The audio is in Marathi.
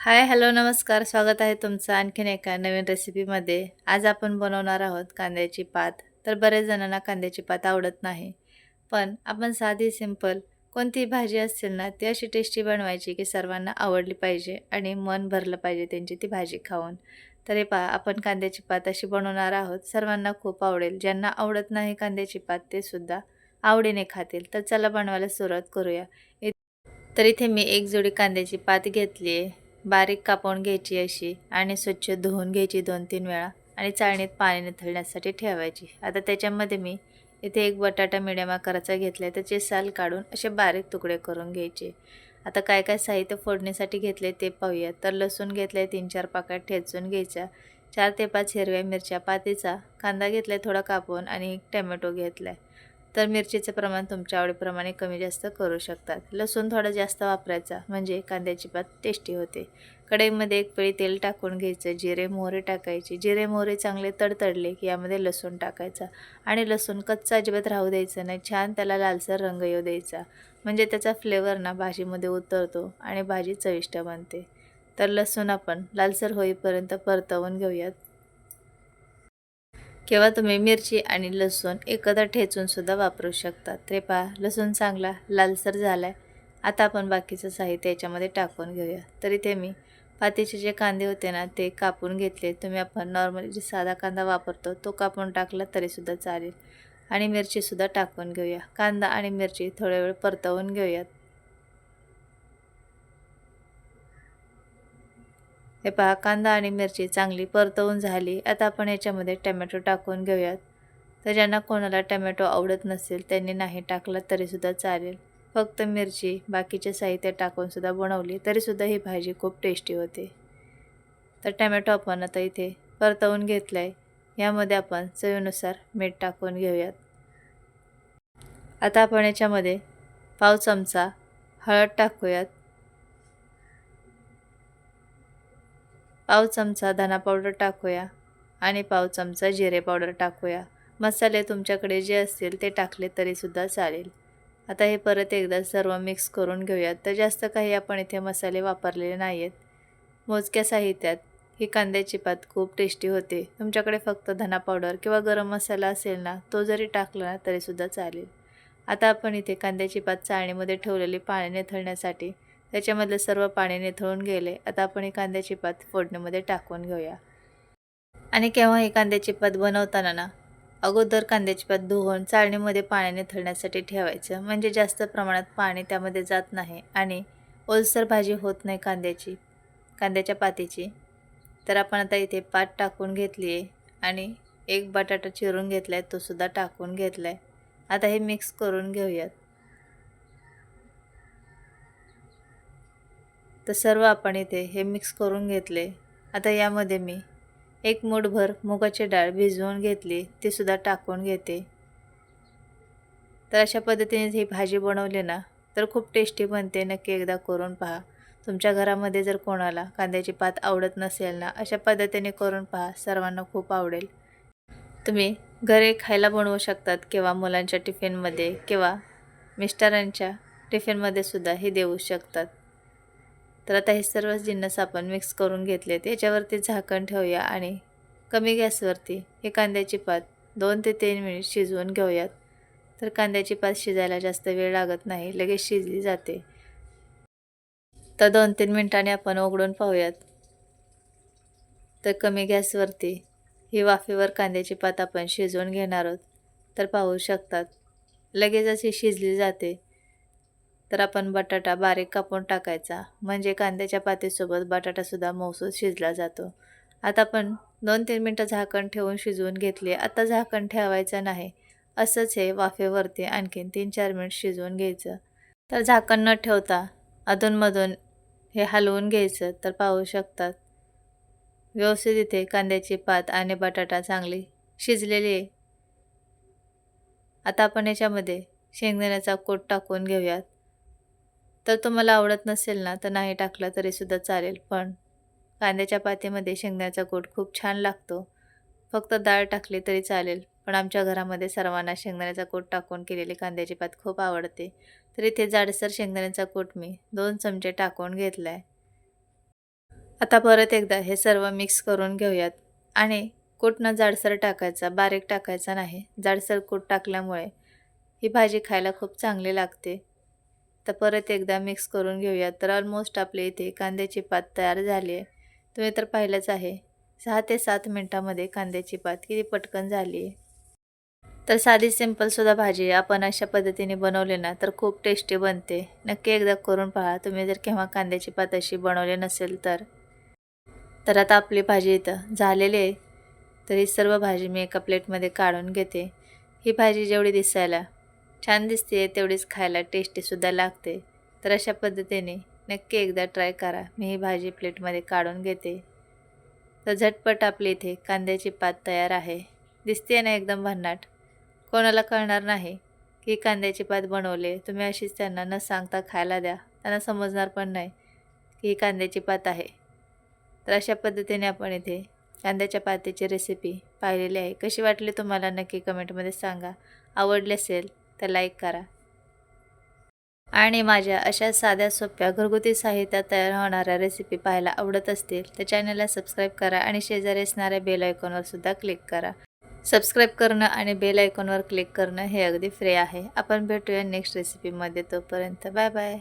हाय हॅलो नमस्कार. स्वागत आहे तुमचं आणखीन एका नवीन रेसिपीमध्ये. आज आपण बनवणार आहोत कांद्याची पात. तर बरेच जणांना कांद्याची पात आवडत नाही. पण आपण साधी सिंपल कोणतीही भाजी असेल ना ती अशी टेस्टी बनवायची की सर्वांना आवडली पाहिजे आणि मन भरलं पाहिजे त्यांची ती भाजी खाऊन. तर हे पहा आपण कांद्याची पात अशी बनवणार आहोत. सर्वांना खूप आवडेल. ज्यांना आवडत नाही कांद्याची पात ते सुद्धा आवडीने खातील. तर चला बनवायला सुरुवात करूया. इ- तर इथे मी एक जोडी कांद्याची पात घेतली आहे. बारीक कापून घ्यायची अशी आणि स्वच्छ धुवून घ्यायची दोन तीन वेळा आणि चाळणीत पाणी निथळण्यासाठी ठेवायची. आता त्याच्यामध्ये मी इथे एक बटाटा मिडियम आकाराचा घेतला आहे त्याचे साल काढून असे बारीक तुकडे करून घ्यायचे. आता काय काय साहित्य फोडणीसाठी घेतले ते पाहूया. तर लसूण घेतलं आहे तीन चार पाकळ्या ठेचून घ्यायच्या. चार ते पाच हिरव्या मिरच्या पातीचा कांदा घेतला आहे थोडा कापून आणि एक टमॅटो घेतला आहे तर मिरचीचं प्रमाण तुमच्या आवडीप्रमाणे कमी जास्त करू शकतात. लसूण थोडा जास्त वापरायचा म्हणजे कांद्याची पात टेस्टी होते. कढईमध्ये एक पळी तेल टाकून घ्यायचं जिरे मोहरे टाकायचे. जिरे मोहरे चांगले तडतडले की यामध्ये लसूण टाकायचा. आणि लसूण कच्चा अजिबात राहू द्यायचं नाही छान त्याला लालसर रंग येऊ द्यायचा. म्हणजे त्याचा फ्लेवर ना भाजीमध्ये उतरतो आणि भाजी चविष्ट बनते. तर लसूण आपण लालसर होईपर्यंत परतवून घेऊयात. किंवा तुम्ही मिरची आणि लसूण एकत्र ठेचूनसुद्धा वापरू शकता. ते पहा लसूण चांगला लालसर झाला आहे आता आपण बाकीचं साहित्य याच्यामध्ये टाकून घेऊया. तर इथे मी पातीचे जे कांदे होते ना ते कापून घेतले. तुम्ही आपण नॉर्मली जे साधा कांदा वापरतो तो कापून टाकला तरीसुद्धा चालेल. आणि मिरचीसुद्धा टाकून घेऊया. कांदा आणि मिरची थोड्या वेळ परतवून घेऊयात. हे पहा कांदा आणि मिरची चांगली परतवून झाली. आता आपण याच्यामध्ये टमॅटो टाकून घेऊयात. तर ज्यांना कोणाला टमॅटो आवडत नसेल त्यांनी नाही टाकला तरीसुद्धा चालेल. फक्त मिरची बाकीचे साहित्य टाकूनसुद्धा बनवली तरीसुद्धा ही भाजी खूप टेस्टी होते. तर टमॅटो आपण आता इथे परतवून घेतला आहे यामध्ये आपण चवीनुसार मीठ टाकून घेऊयात. आता आपण याच्यामध्ये पाव चमचा हळद टाकूयात. पाव चमचा धना पावडर टाकूया आणि पाव चमचा जिरे पावडर टाकूया. मसाले तुमच्याकडे जे असतील ते टाकले तरीसुद्धा चालेल. आता हे परत एकदा सर्व मिक्स करून घेऊयात. तर जास्त काही आपण इथे मसाले वापरलेले नाही आहेत मोजक्या साहित्यात ही कांद्याची पात खूप टेस्टी होते. तुमच्याकडे फक्त धना पावडर किंवा गरम मसाला असेल ना तो जरी टाकला ना तरीसुद्धा चालेल. आता आपण इथे कांद्याची पात चाळणीमध्ये ठेवलेली पाण्याने थळण्यासाठी त्याच्यामधलं सर्व पाणी निथळून गेले. आता आपण ही कांद्याची पात फोडणीमध्ये टाकून घेऊया. आणि केव्हा ही कांद्याची पात बनवताना ना अगोदर कांद्याची पात धुवून चाळणीमध्ये पाणी निथळण्यासाठी ठेवायचं. म्हणजे जास्त प्रमाणात पाणी त्यामध्ये जात नाही आणि ओलसर भाजी होत नाही कांद्याची कांद्याच्या पातीची. तर आपण आता इथे पात टाकून घेतली आहे आणि एक बटाटा चिरून घेतला आहे तो सुद्धा टाकून घेतला आहे आता हे मिक्स करून घेऊयात. तर सर्व आपण इथे हे मिक्स करून घेतले. आता यामध्ये मी एक मूठभर मुगाची डाळ भिजवून घेतली ती सुद्धा टाकून घेते. तर अशा पद्धतीने ही भाजी बनवली ना तर खूप टेस्टी बनते. नक्की एकदा करून पहा. तुमच्या घरामध्ये जर कोणाला कांद्याची पात आवडत नसेल ना अशा पद्धतीने करून पहा. सर्वांना खूप आवडेल. तुम्ही घरे खायला बनवू शकतात किंवा मुलांच्या टिफिनमध्ये किंवा मिस्टरांच्या टिफिनमध्ये सुद्धा हे देऊ शकतात. तर आता हे सर्व जिन्नस आपण मिक्स करून घेतलेत याच्यावरती झाकण ठेवूया आणि कमी गॅसवरती हे कांद्याची पात दोन ते तीन मिनिट शिजवून घेऊयात. तर कांद्याची पात शिजायला जास्त वेळ लागत नाही लगेच शिजली जाते. तर दोन तीन मिनिटांनी आपण उघडून पाहूयात. तर कमी गॅसवरती ही वाफेवर कांद्याची पात आपण शिजवून घेणार आहोत. तर पाहू शकतात लगेचच ही शिजली जाते. तर आपण बटाटा बारीक कापून टाकायचा. म्हणजे कांद्याच्या पातीसोबत बटाटासुद्धा मौसूद शिजला जातो. आता आपण दोन तीन मिनटं झाकण ठेवून शिजवून घेतले. आता झाकण ठेवायचं नाही. असंच हे वाफेवरती आणखीन तीन चार मिनिट शिजवून घ्यायचं. तर झाकण न ठेवता अधूनमधून हे हलवून घ्यायचं. तर पाहू शकतात. व्यवस्थित इथे कांद्याची पात आणि बटाटा चांगली शिजलेली आहे. आता आपण याच्यामध्ये शेंगदाण्याचा कोट टाकून घेऊयात. तर तुम्हाला आवडत नसेल ना तर नाही टाकला तरीसुद्धा चालेल. पण कांद्याच्या पातीमध्ये शेंगदाण्याचा कोट खूप छान लागतो. फक्त डाळ टाकली तरी चालेल. पण आमच्या घरामध्ये सर्वांना शेंगदाण्याचा कोट टाकून केलेली कांद्याची पात खूप आवडते. तर इथे जाडसर शेंगदाण्याचा कोट मी दोन चमचे टाकून घेतला आहे आता परत एकदा हे सर्व मिक्स करून घेऊयात. आणि कोट न जाडसर टाकायचा बारीक टाकायचा नाही. जाडसर कूट टाकल्यामुळे ही भाजी खायला खूप चांगली लागते. तर परत एकदा मिक्स करून घेऊयात. तर ऑलमोस्ट आपल्या इथे कांद्याची पात तयार झाली आहे. तुम्ही तर पाहिलंच आहे. सहा ते सात मिनटामध्ये कांद्याची पात किती पटकन झाली? आहे तर साधी सिंपलसुद्धा भाजी आपण अशा पद्धतीने बनवली ना तर खूप टेस्टी बनते. नक्की एकदा करून पहा. तुम्ही जर केव्हा कांद्याची पात अशी बनवली नसेल तर. तर आता आपली भाजी इथं झालेली आहे. तर ही सर्व भाजी मी एका प्लेटमध्ये काढून घेते. ही भाजी जेवढी दिसायला छान दिसते तेवढीच खायला टेस्टीसुद्धा लागते. तर अशा पद्धतीने नक्की एकदा ट्राय करा. मी ही भाजी प्लेटमध्ये काढून घेते. तर झटपट आपली इथे कांद्याची पात तयार आहे. दिसते ना एकदम भन्नाट. कोणाला कळणार नाही की कांद्याची पात बनवले. तुम्ही अशीच त्यांना न सांगता खायला द्या. त्यांना समजणार पण नाही की ही कांद्याची पात आहे. तर अशा पद्धतीने आपण इथे कांद्याच्या पातीची रेसिपी पाहिलेली आहे. कशी वाटली तुम्हाला नक्की कमेंटमध्ये सांगा. आवडली असेल तर लाईक करा. आणि माझ्या अशा साध्या सोप्या घरगुती साहित्यात तयार होणाऱ्या रेसिपी पाहायला आवडत असतील तर चॅनलला सबस्क्राईब करा आणि शेजारी असणाऱ्या बेल आयकॉनवर सुद्धा क्लिक करा. सबस्क्राईब करणं आणि बेल आयकॉनवर क्लिक करणं हे अगदी फ्री आहे. आपण भेटूया नेक्स्ट रेसिपीमध्ये तोपर्यंत. Bye bye